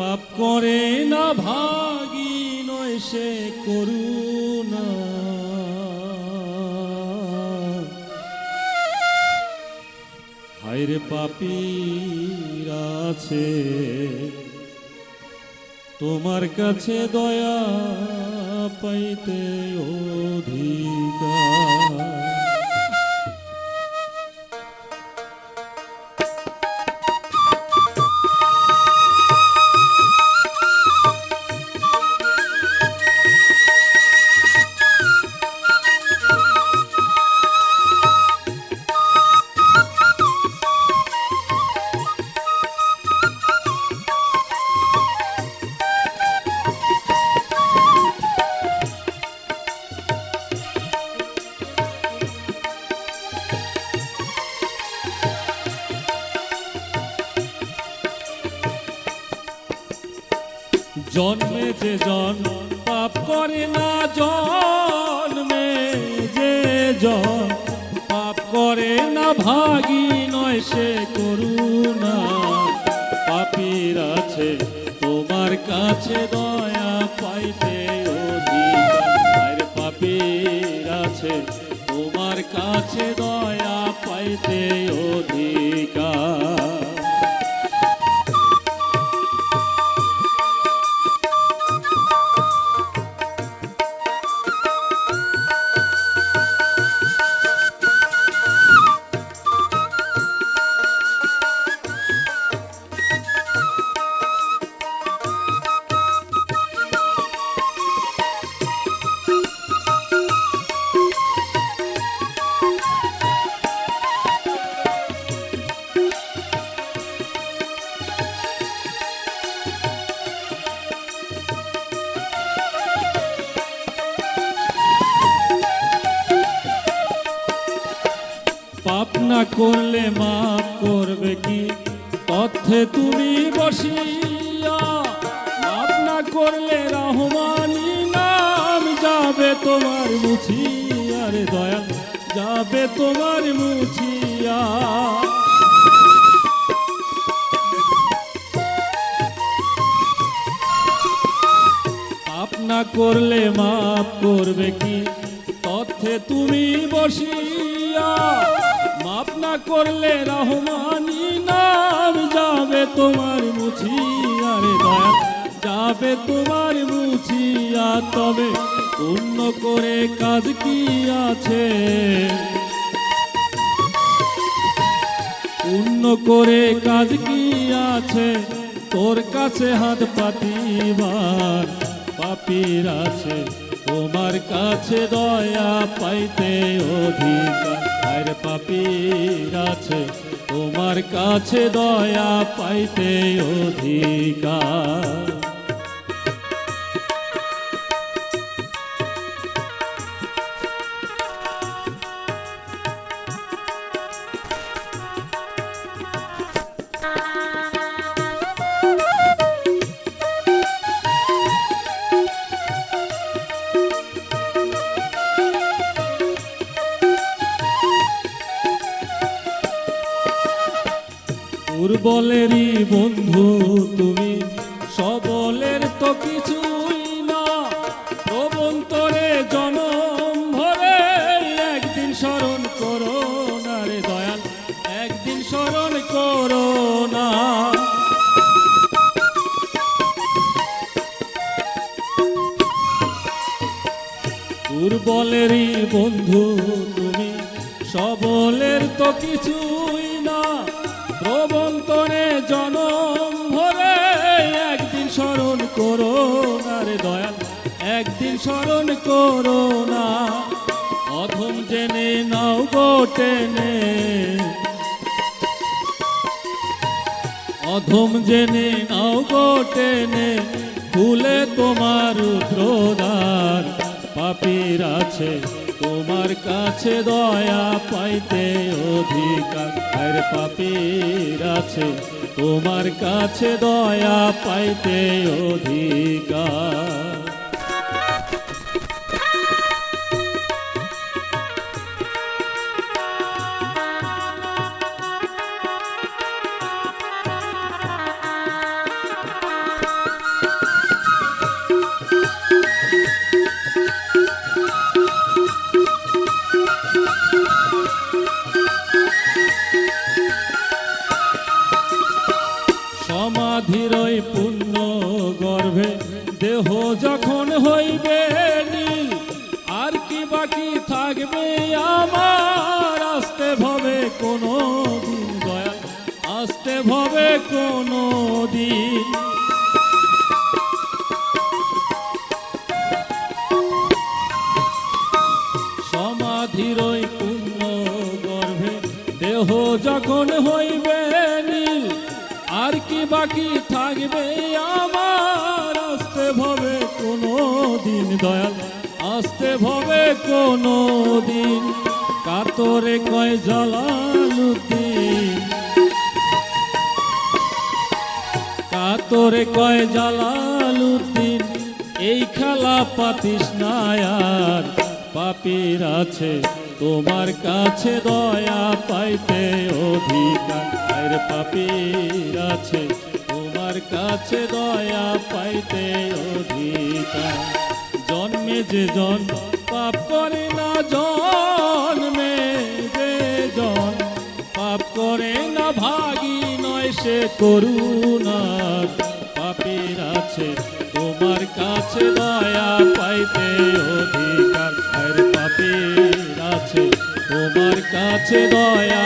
পাপ করে না ভাগি নয় সে করুণা। হায়রে পাপীরা আছে, তোমার কাছে দয়া পাইতে অধিকার। জন্মে যে জন, পাপ করে না জন্মে যে জন। পাপ করে না ভাগি নয় সে করুণা। পাপীর আছে, তোমার কাছে দয়া পাইতে অধিকার পাপীর আছে, তোমার কাছে দয়া পাইতে অধিকার। না করলে মাপ করবে কি? তথ্যে তুমি বসিয়া পাপ না করলে রহমানি নাম যাবে তোমার মুছিয়া রে দয়া যাবে তোমার মুছিয়া। না করলে মাপ করবে কি? তথ্যে তুমি বসিয়া মাপ না করলে রহমানি নাম যাবে তোমার মুছিয়া রে দয়া। যাবে তোমার মুছিয়া, তবে অন্য করে কাজ কি আছে? পূর্ণ করে কাজ কি আছে? তোর কাছে হাত পাতিবার পাপির আছে, তোমার কাছে দয়া পাইতে অধিকার। আর পাপির আছে, তোমার কাছে দয়া পাইতে অধিকার। দুর্বলেরই বন্ধু তুমি। সবলের তো কিছুই না। প্রবন্তরে জনম ভরে, একদিন স্মরণ করো না রে দয়াল, একদিন স্মরণ করো না। দুর্বলেরই বন্ধু তুমি, সবলের তো কিছুই না। প্রবন্তরে জনম ভরে, একদিন স্মরণ করো না রে দয়াল, একদিন স্মরণ করো না। অধম জেনে নাও গোটেনে অধম জেনে নাও গোটেনে খুলে তোমার রুদ্রদার পাপির আছে তোমার কাছে দয়া পাইতে অধিকার। আর পাপির আছে তোমার কাছে দয়া পাইতে অধিকার। যখন হইবে নীল, আর কি বাকি থাকবে আমার? আসতে ভবে কোনো দিন দয়াল আসতে ভবে কোনো দিন সমাধির ওই পুণ্য গর্ভে, দেহ যখন হইবে নীল, আর কি বাকি থাকবে আমার? আসতে ভবে দয়াল। আসতে ভবে কোনো দিন, কাতরে কয় জালালুদ্দিন কাতরে কয় জালালুদ্দিন এই খেলা পাতিস না আর। পাপির আছে, তোমার কাছে দয়া পাইতে অধিকার। পাপির আছে, তোমার কাছে দয়া পাইতে অধিকার। জন্মে যে জন, পাপ করে না জন্মে যে জন। পাপ করে না ভাগী নয় সে করুণার। পাপের আছে, তোমার কাছে দয়া পাইতে অধিকার। পাপের আছে, তোমার কাছে দয়া